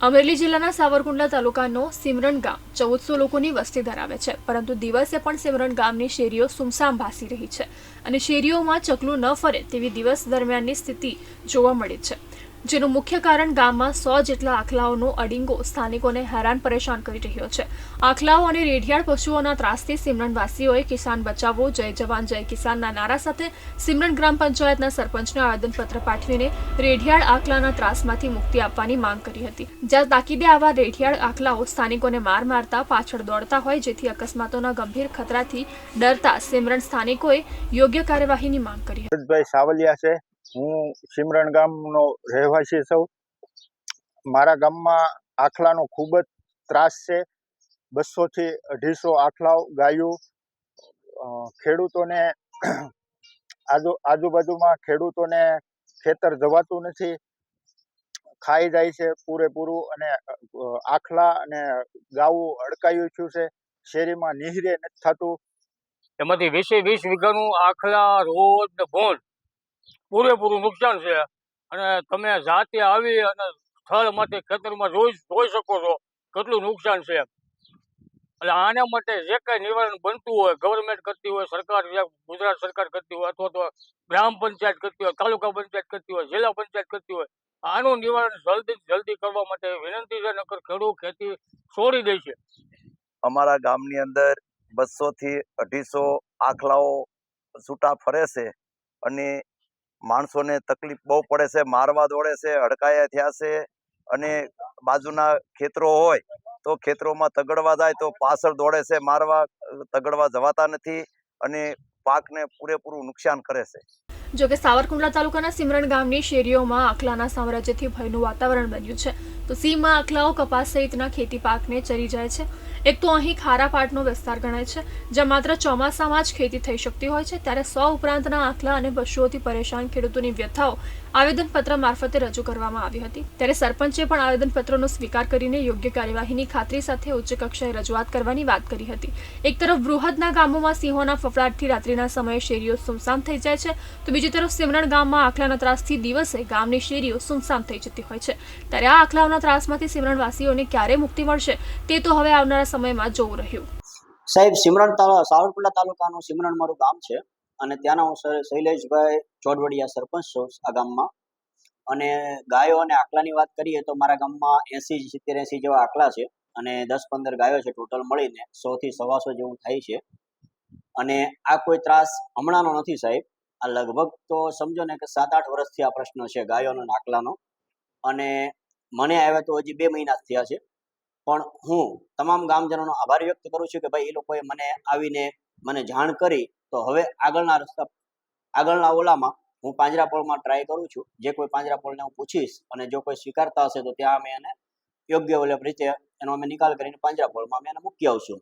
અમરેલી જિલ્લાના સાવરકુંડલા તાલુકાનો સિમરણ ગામ ચૌદસો લોકોની વસ્તી ધરાવે છે, પરંતુ દિવસે પણ સિમરણ ગામની શેરીઓ સુમસામ ભાસી રહી છે અને શેરીઓમાં ચકલું ન ફરે તેવી દિવસ દરમિયાનની સ્થિતિ જોવા મળી છે. જેનું મુખ્ય કારણ ગામમાં સો જેટલા આખલાઓનો અડીંગો સ્થાનિકોને હેરાન પરેશાન કરી રહ્યો છે. આખલાઓ અને રેઢિયાળ પશુઓના ત્રાસથી સિમરણવાસીઓએ કિસાન બચાવો, જય જવાન, જય કિસાનના નારા સાથે સિમરણ ગ્રામ પંચાયતના સરપંચને આવેદનપત્ર પાઠવીને રેઢિયાળ આખલાના ત્રાસમાંથી મુક્તિ આપવાની માંગ કરી હતી. જ્યાં તાકીદે આવા રેઢિયાળ આખલાઓ સ્થાનિકોને માર મારતા પાછળ દોડતા હોય જેથી અકસ્માતોના ગંભીર ખતરાથી ડરતા સિમરણ સ્થાનિકોએ યોગ્ય કાર્યવાહીની માંગ કરી સાવલિયા છે. હું સિમરણ ગામનો રહેવાસી સૌ મારા ગામમાં આખલાનો ખૂબ જ ત્રાસ છે. બસોથી અઢીસો આખલાઓ ગાયું. ખેડૂતોને આજુ, આજુબાજુમાં ખેડૂતોને ખેતર જવાતું નથી. ખાઈ જાય છે પૂરેપૂરું અને આખલા અને ગાવું અડકાયું થયું છે. શેરીમાં નિહરે નથી થતું. એમાંથી વીસે વીસ વીઘાનું આખલા રોડ ભોંડ પૂરેપૂરું નુકસાન છે. અને તમે જાતે આવી અને સ્થળ માટે ખેતરમાં જોઈ જોઈ શકો છો કેટલું નુકસાન છે. એટલે આના માટે જે કાંઈ નિવારણ બનતું હોય ગવર્મેન્ટ કરતી હોય, સરકાર ગુજરાત સરકાર કરતી હોય અથવા તો ગ્રામ પંચાયત કરતી હોય, તાલુકા પંચાયત કરતી હોય, જિલ્લા પંચાયત કરતી હોય, આનું નિવારણ જલ્દી જલ્દી કરવા માટે વિનંતી છે, નકર ખેડૂત ખેતી છોડી દે છે. અમારા ગામની અંદર બસો થી અઢીસો આખલાઓ છૂટા ફરે છે. અને માણસોને તકલીફ બહુ પડે છે, મારવા દોડે છે અડકાયા થયા છે અને બાજુના ખેતરો હોય તો ખેતરોમાં તગડવા જાય તો પાછળ દોડે છે, મારવા તગડવા જવાતા નથી અને પાકને પૂરેપૂરું નુકસાન કરે છે. જોકે સાવરકુંડલા તાલુકાના સિમરણ ગામની શેરીઓમાં આખલાના સામ્રાજ્યથી ભયનું વાતાવરણ બન્યું છે. તો સીમમાં અખલાઓ કપાસ સહિતના ખેતી પાકને ચરી જાય છે. એક તો અહીં ખારા પાટનો વિસ્તાર ગણાય છે, જ્યાં માત્ર ચોમાસામાં જ ખેતી થઈ શકતી હોય છે, ત્યારે સો ઉપરાંતના આખલા અને પશુઓથી પરેશાન ખેડૂતોની વ્યથાઓ આવેદનપત્ર મારફતે રજૂ કરવામાં આવી હતી. ત્યારે સરપંચે પણ આવેદનપત્રનો સ્વીકાર કરીને યોગ્ય કાર્યવાહીની ખાતરી સાથે ઉચ્ચ કક્ષાએ રજૂઆત કરવાની વાત કરી હતી. એક તરફ બૃહદના ગામોમાં સિંહોના ફફડાટથી રાત્રિના સમયે શેરીઓ સુમસામ થઈ જાય છે, તો બીજી તરફ સિમરણ ગામમાં આખલાના ત્રાસથી દિવસે ગામની શેરીઓ સુમસામ થઈ જતી હોય છે. ત્યારે આ આખલાઓના ત્રાસમાંથી સિમરણવાસીઓને ક્યારે મુક્તિ મળશે તે તો હવે આવનારા સમયમાં જોવું રહ્યું. સાહેબ, સિમરણ સાવરકુંડલા તાલુકાનું સિમરણ મારું ગામ છે અને ત્યાંના હું શૈલેષભાઈ ચોડવડિયા સરપંચ છું આ ગામમાં. અને ગાયો અને આકલાની વાત કરીએ તો મારા ગામમાં એસી, સિત્તેર, એસી જેવા આકલા છે અને દસ, પંદર ગાયો છે ટોટલ મળીને સો થી સવાસો જેવું થાય છે. અને આ કોઈ ત્રાસ હમણાંનો નથી સાહેબ. આ લગભગ તો સમજો ને કે સાત, આઠ વર્ષથી આ પ્રશ્ન છે ગાયોનો આકલાનો. અને મને આવ્યા તો હજી બે મહિના થયા છે. પણ હું તમામ ગામજનોનો આભાર વ્યક્ત કરું છું કે ભાઈ એ લોકોએ મને આવીને મને જાણ કરી. તો હવે આગળના રસ્તા, આગળના ઓલામાં હું પાંજરાપોળમાં ટ્રાય કરું છું. જે કોઈ પાંજરાપોળને હું પૂછીશ અને જો કોઈ સ્વીકારતા હશે તો ત્યાં અમે એને યોગ્ય ઓલે રીતે એનો અમે નિકાલ કરીને પાંજરાપોળમાં અમે એને મૂકી આવશું.